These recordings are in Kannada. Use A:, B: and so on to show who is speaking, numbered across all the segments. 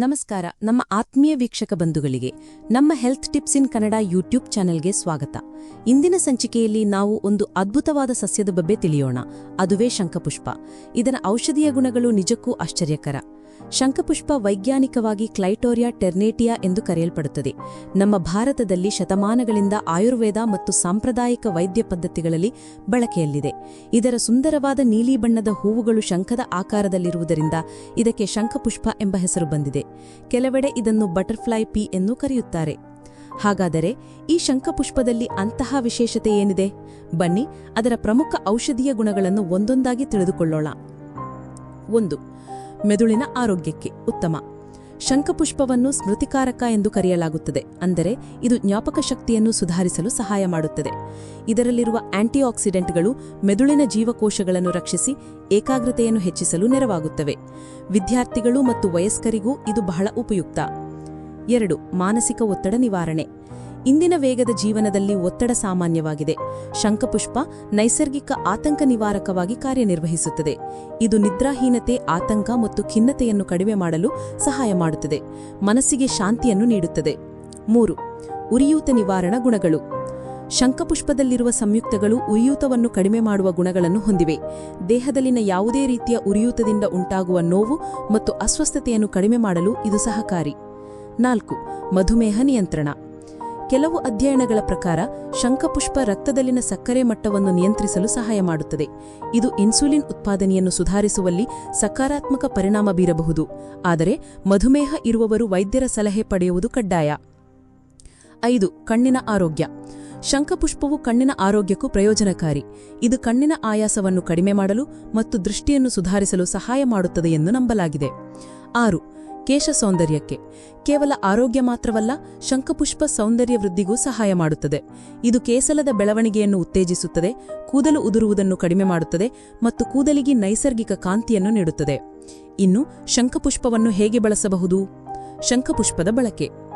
A: ನಮಸ್ಕಾರ, ನಮ್ಮ ಆತ್ಮೀಯ ವೀಕ್ಷಕ ಬಂಧುಗಳಿಗೆ, ನಮ್ಮ health tips in Kannada YouTube ಚಾನೆಲ್ಗೆ ಸ್ವಾಗತ. ಇಂದಿನ ಸಂಚಿಕೆಯಲ್ಲಿ ನಾವು ಒಂದು ಅದ್ಭುತವಾದ ಸಸ್ಯದ ಬಗ್ಗೆ ತಿಳಿಯೋಣ. ಅದುವೇ ಶಂಖಪುಷ್ಪ. ಇದರ ಔಷಧೀಯ ಗುಣಗಳು ನಿಜಕ್ಕೂ ಆಶ್ಚರ್ಯಕರ. ಶಂಖಪುಷ್ಪ ವೈಜ್ಞಾನಿಕವಾಗಿ ಕ್ಲೈಟೋರಿಯಾ ಟೆರ್ನೇಟಿಯಾ ಎಂದು ಕರೆಯಲ್ಪಡುತ್ತದೆ. ನಮ್ಮ ಭಾರತದಲ್ಲಿ ಶತಮಾನಗಳಿಂದ ಆಯುರ್ವೇದ ಮತ್ತು ಸಾಂಪ್ರದಾಯಿಕ ವೈದ್ಯ ಪದ್ಧತಿಗಳಲ್ಲಿ ಬಳಕೆಯಲ್ಲಿದೆ. ಇದರ ಸುಂದರವಾದ ನೀಲಿ ಬಣ್ಣದ ಹೂವುಗಳು ಶಂಖದ ಆಕಾರದಲ್ಲಿರುವುದರಿಂದ ಇದಕ್ಕೆ ಶಂಖಪುಷ್ಪ ಎಂಬ ಹೆಸರು ಬಂದಿದೆ. ಕೆಲವೆಡೆ ಇದನ್ನು ಬಟರ್ಫ್ಲೈ ಪಿ ಎಂದು ಕರೆಯುತ್ತಾರೆ. ಹಾಗಾದರೆ ಈ ಶಂಖಪುಷ್ಪದಲ್ಲಿ ಅಂತಹ ವಿಶೇಷತೆ ಏನಿದೆ? ಬನ್ನಿ, ಅದರ ಪ್ರಮುಖ ಔಷಧೀಯ ಗುಣಗಳನ್ನು ಒಂದೊಂದಾಗಿ ತಿಳಿದುಕೊಳ್ಳೋಣ. ಒಂದು ಮೆದುಳಿನ ಆರೋಗ್ಯಕ್ಕೆ ಉತ್ತಮ. ಶಂಖಪುಷ್ಪವನ್ನು ಸ್ಮೃತಿಕಾರಕ ಎಂದು ಕರೆಯಲಾಗುತ್ತದೆ, ಅಂದರೆ ಇದು ಜ್ಞಾಪಕ ಶಕ್ತಿಯನ್ನು ಸುಧಾರಿಸಲು ಸಹಾಯ ಮಾಡುತ್ತದೆ. ಇದರಲ್ಲಿರುವ ಆಂಟಿಆಕ್ಸಿಡೆಂಟ್ಗಳು ಮೆದುಳಿನ ಜೀವಕೋಶಗಳನ್ನು ರಕ್ಷಿಸಿ ಏಕಾಗ್ರತೆಯನ್ನು ಹೆಚ್ಚಿಸಲು ನೆರವಾಗುತ್ತವೆ. ವಿದ್ಯಾರ್ಥಿಗಳು ಮತ್ತು ವಯಸ್ಕರಿಗೂ ಇದು ಬಹಳ ಉಪಯುಕ್ತ. ಎರಡು, ಮಾನಸಿಕ ಒತ್ತಡ ನಿವಾರಣೆ. ಇಂದಿನ ವೇಗದ ಜೀವನದಲ್ಲಿ ಒತ್ತಡ ಸಾಮಾನ್ಯವಾಗಿದೆ. ಶಂಖಪುಷ್ಪ ನೈಸರ್ಗಿಕ ಆತಂಕ ನಿವಾರಕವಾಗಿ ಕಾರ್ಯನಿರ್ವಹಿಸುತ್ತದೆ. ಇದು ನಿದ್ರಾಹೀನತೆ, ಆತಂಕ ಮತ್ತು ಖಿನ್ನತೆಯನ್ನು ಕಡಿಮೆ ಮಾಡಲು ಸಹಾಯ ಮಾಡುತ್ತದೆ. ಮನಸ್ಸಿಗೆ ಶಾಂತಿಯನ್ನು ನೀಡುತ್ತದೆ. ಮೂರು, ಉರಿಯೂತ ನಿವಾರಣಾ ಗುಣಗಳು. ಶಂಖಪುಷ್ಪದಲ್ಲಿರುವ ಸಂಯುಕ್ತಗಳು ಉರಿಯೂತವನ್ನು ಕಡಿಮೆ ಮಾಡುವ ಗುಣಗಳನ್ನು ಹೊಂದಿವೆ. ದೇಹದಲ್ಲಿನ ಯಾವುದೇ ರೀತಿಯ ಉರಿಯೂತದಿಂದ ಉಂಟಾಗುವ ನೋವು ಮತ್ತು ಅಸ್ವಸ್ಥತೆಯನ್ನು ಕಡಿಮೆ ಮಾಡಲು ಇದು ಸಹಕಾರಿ. ನಾಲ್ಕು, ಮಧುಮೇಹ ನಿಯಂತ್ರಣ. ಕೆಲವು ಅಧ್ಯಯನಗಳ ಪ್ರಕಾರ, ಶಂಖಪುಷ್ಪ ರಕ್ತದಲ್ಲಿನ ಸಕ್ಕರೆ ಮಟ್ಟವನ್ನು ನಿಯಂತ್ರಿಸಲು ಸಹಾಯ ಮಾಡುತ್ತದೆ. ಇದು ಇನ್ಸುಲಿನ್ ಉತ್ಪಾದನೆಯನ್ನು ಸುಧಾರಿಸುವಲ್ಲಿ ಸಕಾರಾತ್ಮಕ ಪರಿಣಾಮ ಬೀರಬಹುದು. ಆದರೆ, ಮಧುಮೇಹ ಇರುವವರು ವೈದ್ಯರ ಸಲಹೆ ಪಡೆಯುವುದು ಕಡ್ಡಾಯ. ಐದು, ಕಣ್ಣಿನ ಆರೋಗ್ಯ. ಶಂಖಪುಷ್ಪವು ಕಣ್ಣಿನ ಆರೋಗ್ಯಕ್ಕೂ ಪ್ರಯೋಜನಕಾರಿ. ಇದು ಕಣ್ಣಿನ ಆಯಾಸವನ್ನು ಕಡಿಮೆ ಮಾಡಲು ಮತ್ತು ದೃಷ್ಟಿಯನ್ನು ಸುಧಾರಿಸಲು ಸಹಾಯ ಮಾಡುತ್ತದೆ ಎಂದು ನಂಬಲಾಗಿದೆ. ಆರು ಕೇಶ ಸೌಂದರ್ಯಕ್ಕೆ. ಕೇವಲ ಆರೋಗ್ಯ ಮಾತ್ರವಲ್ಲ, ಶಂಖಪುಷ್ಪ ಸೌಂದರ್ಯ ವೃದ್ಧಿಗೂ ಸಹಾಯ ಮಾಡುತ್ತದೆ. ಇದು ಕೇಸಲದ ಬೆಳವಣಿಗೆಯನ್ನು ಉತ್ತೇಜಿಸುತ್ತದೆ, ಕೂದಲು ಉದುರುವುದನ್ನು ಕಡಿಮೆ ಮಾಡುತ್ತದೆ ಮತ್ತು ಕೂದಲಿಗೆ ನೈಸರ್ಗಿಕ ಕಾಂತಿಯನ್ನು ನೀಡುತ್ತದೆ. ಇನ್ನು, ಶಂಖಪುಷ್ಪವನ್ನು ಹೇಗೆ ಬಳಸಬಹುದು? ಶಂಖಪುಷ್ಪದ ಬಳಕೆ.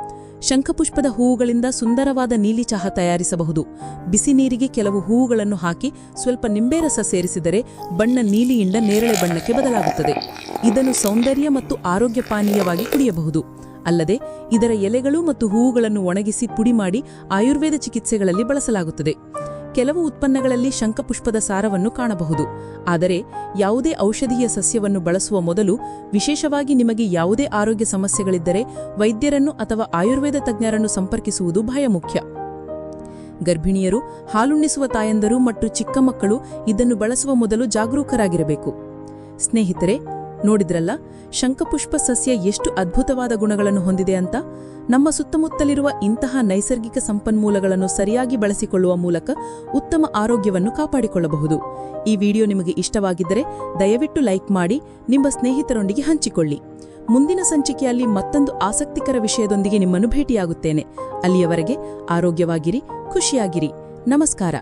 A: ಶಂಖಪುಷ್ಪದ ಹೂವುಗಳಿಂದ ಸುಂದರವಾದ ನೀಲಿ ಚಹಾ ತಯಾರಿಸಬಹುದು. ಬಿಸಿ ನೀರಿಗೆ ಕೆಲವು ಹೂವುಗಳನ್ನು ಹಾಕಿ ಸ್ವಲ್ಪ ನಿಂಬೆರಸ ಸೇರಿಸಿದರೆ ಬಣ್ಣ ನೀಲಿಯಿಂದ ನೇರಳೆ ಬಣ್ಣಕ್ಕೆ ಬದಲಾಗುತ್ತದೆ. ಇದನ್ನು ಸೌಂದರ್ಯ ಮತ್ತು ಆರೋಗ್ಯ ಪಾನೀಯವಾಗಿ ಕುಡಿಯಬಹುದು. ಅಲ್ಲದೆ ಇದರ ಎಲೆಗಳು ಮತ್ತು ಹೂವುಗಳನ್ನು ಒಣಗಿಸಿ ಪುಡಿ ಮಾಡಿ ಆಯುರ್ವೇದ ಚಿಕಿತ್ಸೆಗಳಲ್ಲಿ ಬಳಸಲಾಗುತ್ತದೆ. ಕೆಲವು ಉತ್ಪನ್ನಗಳಲ್ಲಿ ಶಂಖಪುಷ್ಪದ ಸಾರವನ್ನು ಕಾಣಬಹುದು. ಆದರೆ ಯಾವುದೇ ಔಷಧೀಯ ಸಸ್ಯವನ್ನು ಬಳಸುವ ಮೊದಲು ವಿಶೇಷವಾಗಿ ನಿಮಗೆ ಯಾವುದೇ ಆರೋಗ್ಯ ಸಮಸ್ಯೆಗಳಿದ್ದರೆ ವೈದ್ಯರನ್ನು ಅಥವಾ ಆಯುರ್ವೇದ ತಜ್ಞರನ್ನು ಸಂಪರ್ಕಿಸುವುದು ಬಹಳ ಮುಖ್ಯ. ಗರ್ಭಿಣಿಯರು ಹಾಲುಣ್ಣಿಸುವ ತಾಯಂದರು ಮತ್ತು ಚಿಕ್ಕ ಮಕ್ಕಳು ಇದನ್ನು ಬಳಸುವ ಮೊದಲು ಜಾಗರೂಕರಾಗಿರಬೇಕು. ಸ್ನೇಹಿತರೆ ನೋಡಿದ್ರಲ್ಲ, ಶಂಖಪುಷ್ಪ ಸಸ್ಯ ಎಷ್ಟು ಅದ್ಭುತವಾದ ಗುಣಗಳನ್ನು ಹೊಂದಿದೆ ಅಂತ? ನಮ್ಮ ಸುತ್ತಮುತ್ತಲಿರುವ ಇಂತಹ ನೈಸರ್ಗಿಕ ಸಂಪನ್ಮೂಲಗಳನ್ನು ಸರಿಯಾಗಿ ಬಳಸಿಕೊಳ್ಳುವ ಮೂಲಕ ಉತ್ತಮ ಆರೋಗ್ಯವನ್ನು ಕಾಪಾಡಿಕೊಳ್ಳಬಹುದು. ಈ ವಿಡಿಯೋ ನಿಮಗೆ ಇಷ್ಟವಾಗಿದ್ದರೆ ದಯವಿಟ್ಟು ಲೈಕ್ ಮಾಡಿ, ನಿಮ್ಮ ಸ್ನೇಹಿತರೊಂದಿಗೆ ಹಂಚಿಕೊಳ್ಳಿ. ಮುಂದಿನ ಸಂಚಿಕೆಯಲ್ಲಿ ಮತ್ತೊಂದು ಆಸಕ್ತಿಕರ ವಿಷಯದೊಂದಿಗೆ ನಿಮ್ಮನ್ನು ಭೇಟಿಯಾಗುತ್ತೇನೆ. ಅಲ್ಲಿಯವರೆಗೆ ಆರೋಗ್ಯವಾಗಿರಿ, ಖುಷಿಯಾಗಿರಿ. ನಮಸ್ಕಾರ.